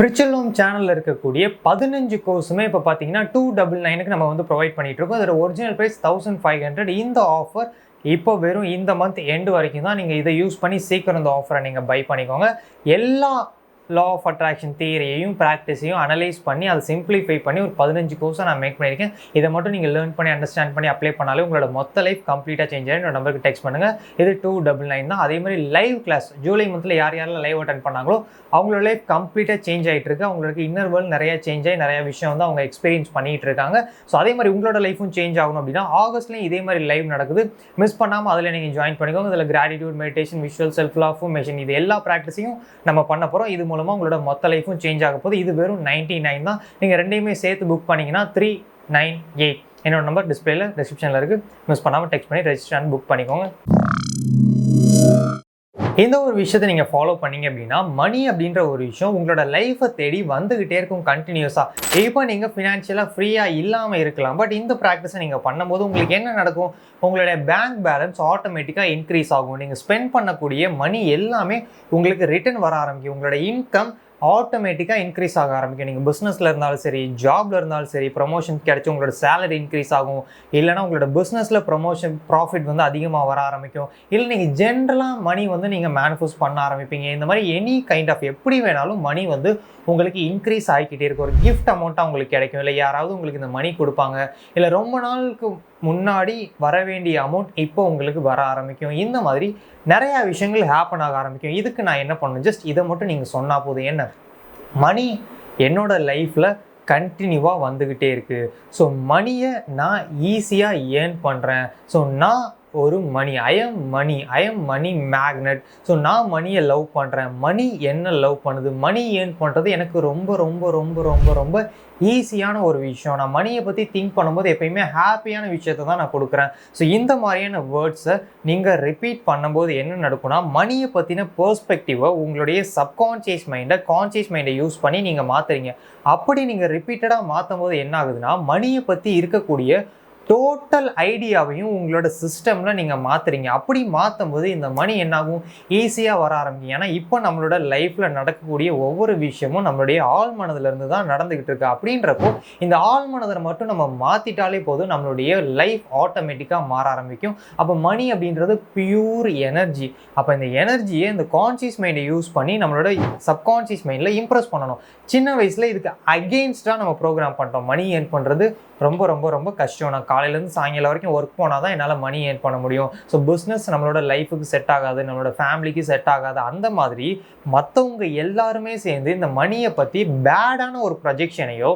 Spiritual home சேனலில் இருக்கக்கூடிய பதினஞ்சு கோர்ஸுமே இப்போ பார்த்தீங்கன்னா டூ டபுள் நைனுக்கு நம்ம வந்து ப்ரொவைட் பண்ணிகிட்டு இருக்கோம். அதோட original price thousand five hundred இந்த ஆஃபர் இப்போ வெறும் இந்த மந்த் எண்டு வரைக்கும் தான் நீங்கள் இதை யூஸ் பண்ணி சீக்கிரம் இந்த ஆஃபரை நீங்கள் பை பண்ணிக்கோங்க. எல்லா லா ஆஃப் அட்ராக்ஷன் தியரியையும் ப்ராக்டிஸையும் அனலைஸ் பண்ணி அதை சிம்பிளிஃபை பண்ணி ஒரு பதினஞ்சு கோர்ஸை நான் மேக் பண்ணியிருக்கேன். இதை மட்டும் நீங்கள் லேர்ன் பண்ணி அண்டர்ஸ்டாண்ட் பண்ணி அப்ளை பண்ணாலே உங்களோட மொத்த லைஃப் கம்ப்ளீட்டாக சேஞ்ச் ஆகிடும் நம்பருக்கு டெக்ஸ்ட் பண்ணுங்கள் இது டூ டபுள் நைன் தான். அதே மாதிரி லைவ் கிளாஸ் ஜூலை மந்தில் யார் யாரெல்லாம் லைவ் அட்டன் பண்ணாங்களோ அவங்களோட லைஃப் கம்ப்ளீட்டாக சேஞ்ச் ஆகிட்டு இருக்கு. அவங்களுக்கு இன்னர் வேர்ல்டு நிறையா சேஞ்ச் ஆகி நிறையா விஷயம் வந்து அவங்க எக்ஸ்பீரியன்ஸ் பண்ணிகிட்டு இருக்காங்க. ஸோ அதே மாதிரி உங்களோட லைஃபும் சேஞ்ச் ஆகணும் அப்படின்னா ஆகஸ்ட்லேயும் இதே மாதிரி லைவ் நடக்குது. மிஸ் பண்ணாமல் அதில் நீங்கள் ஜாயின் பண்ணிக்கோங்க. இதில் gratitude meditation visual self machine இது எல்லா ப்ராக்டிஸையும் நம்ம பண்ண போகிறோம் இது மூலம் மூலமாக உங்களோட மொத்த லைஃபும் சேஞ்ச் ஆக போகுது. இது வெறும் நைன்டி நைன் தான். நீங்கள் ரெண்டையுமே சேர்த்து புக் பண்ணிங்கன்னா த்ரீ நைன் எயிட் என்னோட நம்பர் டிஸ்பிளேல டிஸ்கிரிப்ஷனில் இருக்குது மிஸ் பண்ணாமல் டெக்ஸ்ட் பண்ணி ரெஜிஸ்டர் புக் பண்ணிக்கோங்க. இந்த ஒரு விஷயத்தை நீங்கள் ஃபாலோ பண்ணீங்க அப்படின்னா மணி அப்படின்ற ஒரு விஷயம் உங்களோட லைஃப்பை தேடி வந்துகிட்டே இருக்கும் கண்டினியூஸாக இப்போ நீங்கள் ஃபினான்ஷியலாக ஃப்ரீயாக இல்லாமல் இருக்கலாம். பட் இந்த ப்ராக்டிஸை நீங்கள் பண்ணும்போது உங்களுக்கு என்ன நடக்கும்? உங்களுடைய பேங்க் பேலன்ஸ் ஆட்டோமேட்டிக்காக இன்க்ரீஸ் ஆகும். நீங்கள் ஸ்பெண்ட் பண்ணக்கூடிய மணி எல்லாமே உங்களுக்கு ரிட்டர்ன் வர ஆரம்பிக்கும். உங்களோட இன்கம் ஆட்டோமேட்டிக்காக இன்க்ரீஸ் ஆக ஆரம்பிக்கும். நீங்கள் பிஸ்னஸில் இருந்தாலும் சரி ஜாபில் இருந்தாலும் சரி ப்ரொமோஷன் கிடைச்சி உங்களோட சேலரி இன்க்ரீஸ் ஆகும். இல்லைனா உங்களோட பிஸ்னஸில் ப்ரொமோஷன் ப்ராஃபிட் வந்து அதிகமாக வர ஆரம்பிக்கும். இல்லை நீங்கள் ஜென்ரலாக மணி வந்து நீங்கள் மேனிஃபெஸ்ட் பண்ண ஆரம்பிப்பீங்க. இந்த மாதிரி எனி கைண்ட் ஆஃப் எப்படி வேணாலும் மணி வந்து உங்களுக்கு இன்க்ரீஸ் ஆகிக்கிட்டே இருக்கும். ஒரு கிஃப்ட் அமௌண்ட்டாக உங்களுக்கு கிடைக்கும். இல்லை யாராவது உங்களுக்கு இந்த மணி கொடுப்பாங்க. இல்லை ரொம்ப நாளுக்கு முன்னாடி வர வேண்டிய அமௌண்ட் இப்போ உங்களுக்கு வர ஆரம்பிக்கும். இந்த மாதிரி நிறையா விஷயங்கள் ஹேப்பன் ஆக ஆரம்பிக்கும். இதுக்கு நான் என்ன பண்ணணும்? ஜஸ்ட் இதை மட்டும் நீங்கள் சொன்னால் போதும். என்ன? மணி என்னோட லைஃப்பில் கண்டினியூவாக வந்துக்கிட்டே இருக்குது ஸோ மணியை நான் ஈஸியாக ஏர்ன் பண்ணுறேன் ஸோ நான் ஒரு money. I'm money I'm money magnet so நான் மணியை லவ் பண்ணுறேன் மணி என்ன லவ் பண்ணுது? மணி ஏர்ன் பண்ணுறது எனக்கு ரொம்ப ரொம்ப ரொம்ப ரொம்ப ரொம்ப ஈஸியான ஒரு விஷயம். நான் மணியை பற்றி திங்க் பண்ணும்போது எப்பயுமே ஹாப்பியான விஷயத்தை தான் நான் கொடுக்குறேன். ஸோ இந்த மாதிரியான வேர்ட்ஸை நீங்கள் ரிப்பீட் பண்ணும்போது என்ன நடக்கும்னா மணியை பற்றின பர்ஸ்பெக்டிவை உங்களுடைய சப்கான்ஷியஸ் மைண்டை கான்ஷியஸ் மைண்டை யூஸ் பண்ணி நீங்கள் மாற்றுறீங்க அப்படி நீங்கள் ரிப்பீட்டடாக மாற்றும் போது என்ன ஆகுதுன்னா மணியை பற்றி இருக்கக்கூடிய டோட்டல் ஐடியாவையும் உங்களோட சிஸ்டமில் நீங்கள் மாற்றுறீங்க அப்படி மாற்றும் போது இந்த மணி என்னாகும்? ஈஸியாக வர ஆரம்பிக்கும். ஏன்னா இப்போ நம்மளோட லைஃப்பில் நடக்கக்கூடிய ஒவ்வொரு விஷயமும் நம்மளுடைய ஆள் மனதிலிருந்து தான் நடந்துக்கிட்டு இருக்கு. அப்படின்றப்போ இந்த ஆள் மனதில் மட்டும் நம்ம மாற்றிட்டாலே போதும் நம்மளுடைய லைஃப் ஆட்டோமேட்டிக்காக மாற ஆரம்பிக்கும். அப்போ மணி அப்படின்றது பியூர் எனர்ஜி அப்போ இந்த எனர்ஜியை இந்த கான்சியஸ் மைண்டை யூஸ் பண்ணி நம்மளோட சப்கான்சியஸ் மைண்டில் இம்ப்ரெஸ் பண்ணணும். சின்ன வயசில் இதுக்கு அகெயின்ஸ்டாக நம்ம ப்ரோக்ராம் பண்ணிட்டோம். மணி ஏர்ன் பண்ணுறது ரொம்ப ரொம்ப ரொம்ப கஷ்டம். நான் காலையிலேருந்து சாயங்காலம் வரைக்கும் ஒர்க் போனால் தான் என்னால் மணி ஏர்ன் பண்ண முடியும். ஸோ பிஸ்னஸ் நம்மளோட லைஃபுக்கு செட் ஆகாது நம்மளோட ஃபேமிலிக்கு செட் ஆகாது. அந்த மாதிரி மற்றவங்க எல்லாருமே சேர்ந்து இந்த மணியை பற்றி பேடான ஒரு ப்ரொஜெக்ஷனையோ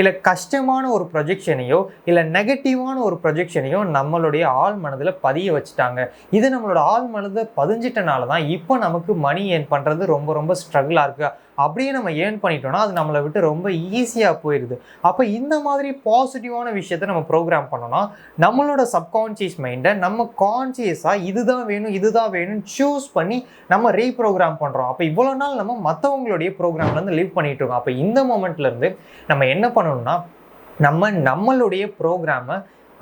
இல்லை கஷ்டமான ஒரு ப்ரொஜெக்ஷனையோ இல்லை நெகட்டிவான ஒரு ப்ரொஜெக்ஷனையோ நம்மளுடைய ஆள் மனதில் பதிய வச்சுட்டாங்க. இது நம்மளோட ஆள் மனதை பதிஞ்சிட்டனால தான் இப்போ நமக்கு மணி ஏர்ன் பண்ணுறது ரொம்ப ரொம்ப ஸ்ட்ரகிளாக இருக்குது அப்படியே நம்ம ஏர்ன் பண்ணிட்டோம்னா அது நம்மளை விட்டு ரொம்ப ஈஸியாக போயிடுது அப்போ இந்த மாதிரி பாசிட்டிவான விஷயத்த நம்ம ப்ரோக்ராம் பண்ணோம்னா நம்மளோட சப்கான்ஷியஸ் மைண்டை நம்ம கான்சியஸாக இதுதான் வேணும் இதுதான் வேணும்னு சூஸ் பண்ணி நம்ம ரீப்ரோக்ராம் பண்ணுறோம் அப்போ இவ்வளோ நாள் நம்ம மற்றவங்களுடைய ப்ரோக்ராம்லேருந்து லிவ் பண்ணிட்டு இருக்கோம். அப்போ இந்த மொமெண்ட்லேருந்து நம்ம என்ன பண்ணணும்னா நம்ம நம்மளுடைய ப்ரோக்ராமை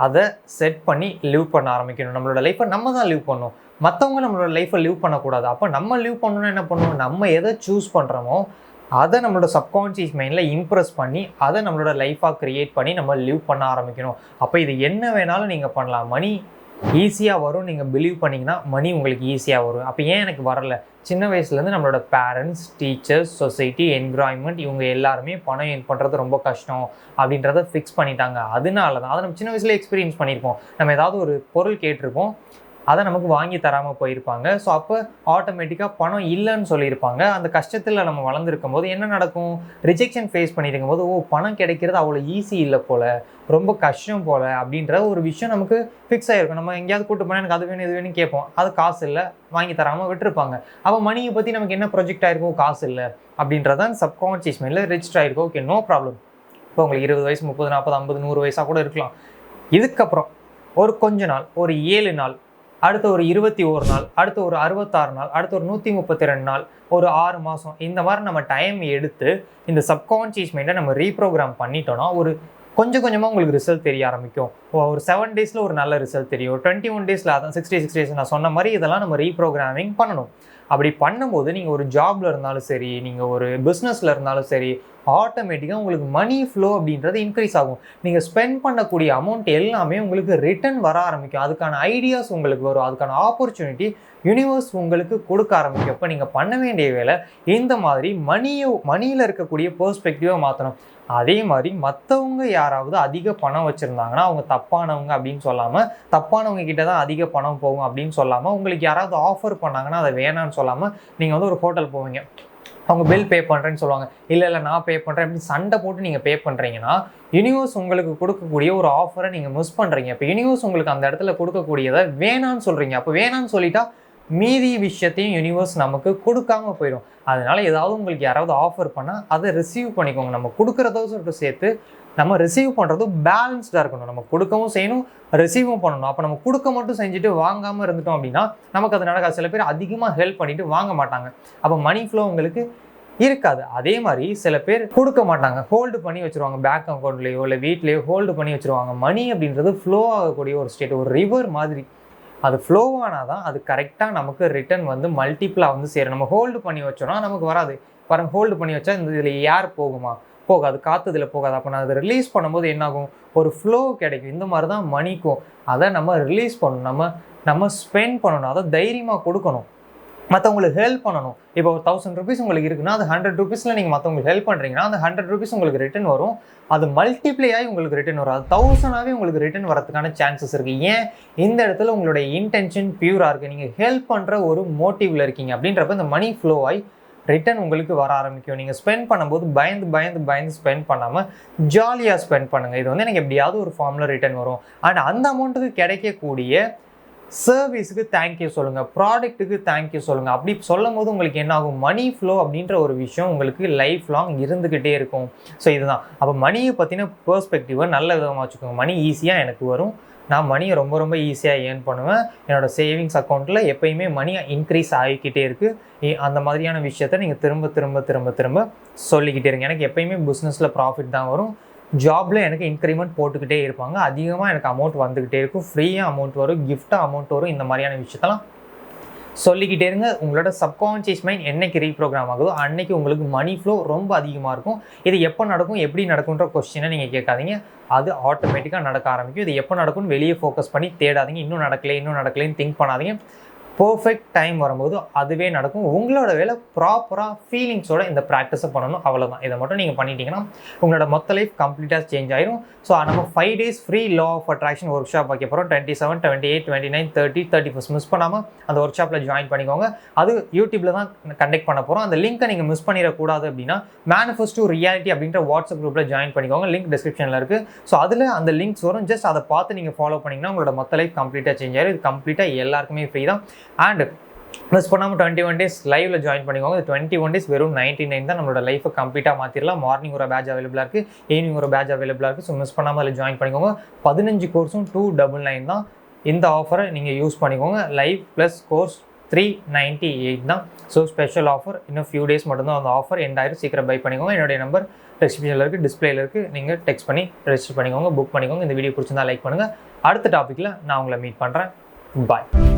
அதை செட் பண்ணி லிவ் பண்ண ஆரம்பிக்கணும். நம்மளோட லைஃப்பை நம்ம தான் லிவ் பண்ணணும். மற்றவங்க நம்மளோட லைஃப்பை லிவ் பண்ணக்கூடாது. அப்போ நம்ம லிவ் பண்ணணும்னா என்ன பண்ணணும் நம்ம எதை சூஸ் பண்ணுறோமோ அதை நம்மளோட சப்கான்ஷியஸ் மைண்டில் இம்ப்ரெஸ் பண்ணி அதை நம்மளோட லைஃப்பாக க்ரியேட் பண்ணி நம்ம லிவ் பண்ண ஆரம்பிக்கணும். அப்போ இது என்ன வேணாலும் நீங்கள் பண்ணலாம். மணி ஈஸியாக வரும். நீங்கள் பிலீவ் பண்ணிங்கன்னா மணி உங்களுக்கு ஈஸியாக வரும். அப்போ ஏன் எனக்கு வரலை? சின்ன வயசுலேருந்து நம்மளோட பேரண்ட்ஸ் டீச்சர்ஸ் சொசைட்டி என்விரான்மெண்ட் இவங்க எல்லாருமே பணம் ஏன் பண்ணுறது ரொம்ப கஷ்டம் அப்படின்றத ஃபிக்ஸ் பண்ணிட்டாங்க. அதனால தான் அதை நம்ம சின்ன வயசுல எக்ஸ்பீரியன்ஸ் பண்ணியிருப்போம் நம்ம ஏதாவது ஒரு பொருள் கேட்டிருப்போம். அதை நமக்கு வாங்கி தராமல் போயிருப்பாங்க. ஸோ அப்போ ஆட்டோமேட்டிக்காக பணம் இல்லைன்னு சொல்லியிருப்பாங்க. அந்த கஷ்டத்தில் நம்ம வளர்ந்துருக்கும் போது என்ன நடக்கும்? ரிஜெக்ஷன் ஃபேஸ் பண்ணியிருக்கும் போது ஓ பணம் கிடைக்கிறது அவ்வளோ ஈஸி இல்லை போல். ரொம்ப கஷ்டம் போல். அப்படின்ற ஒரு விஷயம் நமக்கு ஃபிக்ஸ் ஆகிருக்கும் நம்ம எங்கேயாவது கூட்டு போனால் எனக்கு அது வேணும் இது வேணும் கேட்போம். அது காசு இல்லை. வாங்கி தராமல் விட்டுருப்பாங்க. அப்போ மணியை பற்றி நமக்கு என்ன ப்ரொஜெக்ட் ஆகிருக்கும் காசு இல்லை. அப்படின்றதான் சப்கான்ஷியஸ் மைண்டில் ரிஜிஸ்டர் ஆயிருக்கும். ஓகே நோ ப்ராப்ளம் இப்போ உங்களுக்கு இருபது வயசு முப்பது நாற்பது ஐம்பது நூறு வயசாக கூட இருக்கலாம். இதுக்கப்புறம் ஒரு கொஞ்ச நாள் ஒரு ஏழு நாள் அடுத்த ஒரு இருபத்தி ஒரு நாள் அடுத்த ஒரு அறுபத்தாறு நாள் அடுத்து ஒரு நூற்றி முப்பத்தி ரெண்டு நாள் ஒரு ஆறு மாதம் இந்த மாதிரி நம்ம டைம் எடுத்து இந்த சப்கான்ஷியஸ் மைண்டை நம்ம ரீப்ரோக்ராம் பண்ணிட்டோம்னா ஒரு கொஞ்சம் கொஞ்சமாக உங்களுக்கு ரிசல்ட் தெரிய ஆரம்பிக்கும். ஒரு செவன் டேஸில் ஒரு நல்ல ரிசல்ட் தெரியும். டுவெண்ட்டி ஒன் டேஸில் அதான் சிக்ஸ்டி சிக்ஸ் டேஸ் நான் சொன்ன மாதிரி இதெல்லாம் நம்ம ரீப்ரோக்ராமிங் பண்ணணும். அப்படி பண்ணும்போது நீங்கள் ஒரு ஜாப்ல இருந்தாலும் சரி நீங்கள் ஒரு பிஸ்னஸில் இருந்தாலும் சரி ஆட்டோமேட்டிக்காக உங்களுக்கு மணி ஃப்ளோ அப்படின்றது இன்க்ரீஸ் ஆகும். நீங்கள் ஸ்பெண்ட் பண்ணக்கூடிய அமௌண்ட் எல்லாமே உங்களுக்கு ரிட்டர்ன் வர ஆரம்பிக்கும். அதுக்கான ஐடியாஸ் உங்களுக்கு வரும். அதுக்கான ஆப்பர்ச்சுனிட்டி யூனிவர்ஸ் உங்களுக்கு கொடுக்க ஆரம்பிக்கும். அப்போ நீங்கள் பண்ண வேண்டிய வேலை இந்த மாதிரி மணியை மணியில் இருக்கக்கூடிய பெர்ஸ்பெக்டிவாக மாற்றணும் அதே மாதிரி மற்றவங்க யாராவது அதிக பணம் வச்சுருந்தாங்கன்னா அவங்க தப்பானவங்க அப்படின்னு சொல்லாமல் தப்பானவங்க கிட்ட தான் அதிக பணம் போகும் அப்படின்னு சொல்லாமல் உங்களுக்கு யாராவது ஆஃபர் பண்ணாங்கன்னா அதை வேணான்னு சொல்லாமல் நீங்கள் வந்து ஒரு ஹோட்டல் போவீங்க. அவங்க பில் பே பண்ணுறேன்னு சொல்லுவாங்க. இல்லை இல்லை நான் பே பண்ணுறேன் அப்படின்னு சண்டை போட்டு நீங்கள் பே பண்ணுறீங்கன்னா யூனிவர்ஸ் உங்களுக்கு கொடுக்கக்கூடிய ஒரு ஆஃபரை நீங்கள் மிஸ் பண்ணுறீங்க இப்போ யூனிவர்ஸ் உங்களுக்கு அந்த இடத்துல கொடுக்கக்கூடியதை வேணான்னு சொல்கிறீங்க அப்போ வேணான்னு சொல்லிட்டா மீதி விஷயத்தையும் யூனிவர்ஸ் நமக்கு கொடுக்காம போயிடும். அதனால ஏதாவது உங்களுக்கு யாராவது ஆஃபர் பண்ணால் அதை ரிசீவ் பண்ணிக்கோங்க. நம்ம கொடுக்குறதோட சேர்த்து நம்ம ரிசீவ் பண்ணுறதும் பேலன்ஸ்டாக இருக்கணும். நம்ம கொடுக்கவும் செய்யணும் ரிசீவும் பண்ணணும். அப்போ நம்ம கொடுக்க மட்டும் செஞ்சுட்டு வாங்காமல் இருந்துட்டோம் அப்படின்னா நமக்கு அது நடக்காது. சில பேர் அதிகமாக ஹெல்ப் பண்ணிட்டு வாங்க மாட்டாங்க. அப்போ மணி ஃப்ளோ உங்களுக்கு இருக்காது. அதே மாதிரி சில பேர் கொடுக்க மாட்டாங்க. ஹோல்டு பண்ணி வச்சுருவாங்க. பேங்க் அக்கௌண்ட்லேயோ இல்லை வீட்லேயோ ஹோல்டு பண்ணி வச்சுருவாங்க. மணி அப்படின்றது ஃப்ளோ ஆகக்கூடிய ஒரு ஸ்டேட் ஒரு ரிவர் மாதிரி. அது ஃப்ளோ ஆனால் தான் அது கரெக்டாக நமக்கு ரிட்டர்ன் வந்து மல்டிப்புளாக வந்து சேரும். நம்ம ஹோல்டு பண்ணி வச்சோம்னா நமக்கு வராது. பாருங்கள் ஹோல்டு பண்ணி வச்சா இந்த இதில் ஏர் போகுமா? போகாது. காற்று இதில் போகாது. அப்போ நான் அதை ரிலீஸ் பண்ணும்போது என்னாகும்? ஒரு ஃப்ளோ கிடைக்கும். இந்த மாதிரி தான் மணிக்கும் அதை நம்ம ரிலீஸ் பண்ணணும். நம்ம நம்ம ஸ்பெண்ட் பண்ணணும். அதை தைரியமாக கொடுக்கணும். மற்றவங்களுக்கு ஹெல்ப் பண்ணணும். இப்போ ஒரு தௌசண்ட் ருபீஸ் உங்களுக்கு இருக்குன்னா அது ஹண்ட்ரட் ருபீஸில் நீங்கள் மற்றவங்களுக்கு ஹெல்ப் பண்ணுறீங்கன்னா அந்த ஹண்ட்ரட் ருபீஸ் உங்களுக்கு ரிட்டர்ன் வரும். அது மல்டிப்ளை ஆகி உங்களுக்கு ரிட்டர்ன் வரும். அது தௌசண்டாகவே உங்களுக்கு ரிட்டர்ன் வரதுக்கான சான்சஸ் இருக்குது ஏன்? இந்த இடத்துல உங்களுடைய இன்டென்ஷன் பியூராக இருக்குது நீங்கள் ஹெல்ப் பண்ணுற ஒரு மோட்டிவில் இருக்கீங்க. அப்படின்றப்ப இந்த மணி ஃப்ளோ ஆகி ரிட்டர்ன் உங்களுக்கு வர ஆரம்பிக்கும். நீங்கள் ஸ்பெண்ட் பண்ணும்போது பயந்து பயந்து பயந்து ஸ்பெண்ட் பண்ணாமல் ஜாலியாக ஸ்பெண்ட் பண்ணுங்கள் இது வந்து எனக்கு எப்படியாவது ஒரு ஃபார்மில் ரிட்டர்ன் வரும். அண்ட் அந்த அமௌண்ட்டுக்கு கிடைக்கக்கூடிய சர்வீஸுக்கு தேங்க்யூ சொல்லுங்கள் ப்ராடக்ட்டுக்கு தேங்க்யூ சொல்லுங்கள் அப்படி சொல்லும் போது உங்களுக்கு என்ன ஆகும்? மணி ஃப்ளோ அப்படின்ற ஒரு விஷயம் உங்களுக்கு லைஃப் லாங் இருந்துக்கிட்டே இருக்கும். ஸோ இதுதான். அப்போ மணியை பற்றின பெர்ஸ்பெக்டிவை நல்ல விதமாக வச்சுக்கோங்க. மணி ஈஸியாக எனக்கு வரும். நான் மணியை ரொம்ப ரொம்ப ஈஸியாக ஏர்ன் பண்ணுவேன். என்னோடய சேவிங்ஸ் அக்கௌண்ட்டில் எப்பயுமே மணி இன்க்ரீஸ் ஆகிக்கிட்டே இருக்குது அந்த மாதிரியான விஷயத்த நீங்கள் திரும்ப திரும்ப திரும்ப திரும்ப சொல்லிக்கிட்டே இருங்க. எனக்கு எப்பயுமே பிஸ்னஸில் ப்ராஃபிட் தான் வரும். ஜாப்ல எனக்கு இன்க்ரிமெண்ட் போட்டுக்கிட்டே இருப்பாங்க. அதிகமாக எனக்கு அமௌண்ட் வந்துக்கிட்டே இருக்கும். ஃப்ரீயாக அமௌண்ட் வரும். கிஃப்டாக அமௌண்ட் வரும். இந்த மாதிரியான விஷயத்தெல்லாம் சொல்லிக்கிட்டே இருங்க. உங்களோட சப்கான்ஷியஸ் மைண்ட் என்னைக்கு ரீப்ரோக்ராம் ஆகுதோ அன்னைக்கு உங்களுக்கு மணி ஃப்ளோ ரொம்ப அதிகமாக இருக்கும். இது எப்போ நடக்கும் எப்படி நடக்குன்ற கொஸ்டினை நீங்கள் கேட்காதீங்க. அது ஆட்டோமேட்டிக்காக நடக்க ஆரம்பிக்கும். இது எப்போ நடக்கும்னு வெளியே ஃபோக்கஸ் பண்ணி தேடாதீங்க. இன்னும் நடக்கலை இன்னும் நடக்கலைன்னு திங்க் பண்ணாதீங்க. பர்ஃபெக்ட் டைம் வரும்போது அதுவே நடக்கும். உங்களோட வேலை ப்ராப்பராக ஃபீலிங்ஸோட இந்த ப்ராக்டிஸை பண்ணணும். அவ்வளோதான் இதை மட்டும் நீங்கள் பண்ணிட்டீங்கன்னா உங்களோட மொத்த லைஃப் கம்ப்ளீட்டாக சேஞ்ச் ஆயிரும். ஸோ நம்ம five days free law of attraction workshop வைக்க போகிறோம் twenty seven twenty eight twenty nine thirty thirty first miss பண்ணாமல் அந்த ஒர்க் ஷாப்பில் ஜாயின் பண்ணிக்கோங்க. அது யூடியூப்பில் தான் கண்டக்ட் பண்ண போகிறோம் அந்த லிங்க்கை நீங்கள் மிஸ் பண்ணிடக்கூடாது அப்படின்னா மேனிஃபெஸ்டோ ரியாலிட்டி அப்படின்ற வாட்ஸ்அப் குரூப்பில் ஜாயின் பண்ணிக்கோங்க. லிங்க் டிஸ்கிரிப்ஷனில் இருக்குது ஸோ அதில் அந்த லிங்க்ஸ் வரும். ஜஸ்ட் அதை பார்த்து நீங்கள் ஃபாலோ பண்ணிங்கன்னா உங்களோட மொத்த லைஃப் கம்ப்ளீட்டாக சேஞ்ச் ஆயிரும். இது கம்ப்ளீட்டாக எல்லாருக்குமே ஃப்ரீ தான். அண்ட் மிஸ் பண்ணாமல் டுவெண்ட்டி ஒன் டேஸ் லைவ்ல ஜாயின் பண்ணிக்கோங்க. டுவெண்ட்டி ஒன் டேஸ் வெறும் நைன்ட்டி நைன் தான் நம்மளோட லைஃபை கம்ப்ளீட்டாக மாற்றிடலாம் மார்னிங் ஒரு பேட்ச் அவைலபிளாக இருக்குது ஈவினிங் ஒரு பேட்ச் அவைலபிளாக இருக்குது ஸோ மிஸ் பண்ணாமல் அதில் ஜாயின் பண்ணிக்கோங்க. பதினஞ்சு கோர்ஸும் டூ டபுள் நைன் தான். இந்த ஆஃபரை நீங்கள் யூஸ் பண்ணிக்கோங்க. Live plus course three ninety eight தான். ஸோ ஸ்பெஷல் ஆஃபர் இன்னும் ஃபியூ டேஸ் மட்டும்தான் அந்த ஆஃபர் எண்ட் ஆயிரம் சீக்கிரம் பை பண்ணிக்கோங்க. என்னுடைய நம்பர் டெஸ்கிரிப்ஷனில் இருக்குது டிஸ்பிளேல இருக்குது நீங்கள் டெக்ஸ்ட் பண்ணி ரெஜிஸ்டர் பண்ணிக்கோங்க. புக் பண்ணிக்கோங்க. இந்த வீடியோ பிடிச்சிருந்தா லைக் பண்ணுங்கள் அடுத்த டாப்பிக்கில் நான் உங்களை மீட் பண்ணுறேன் பாய்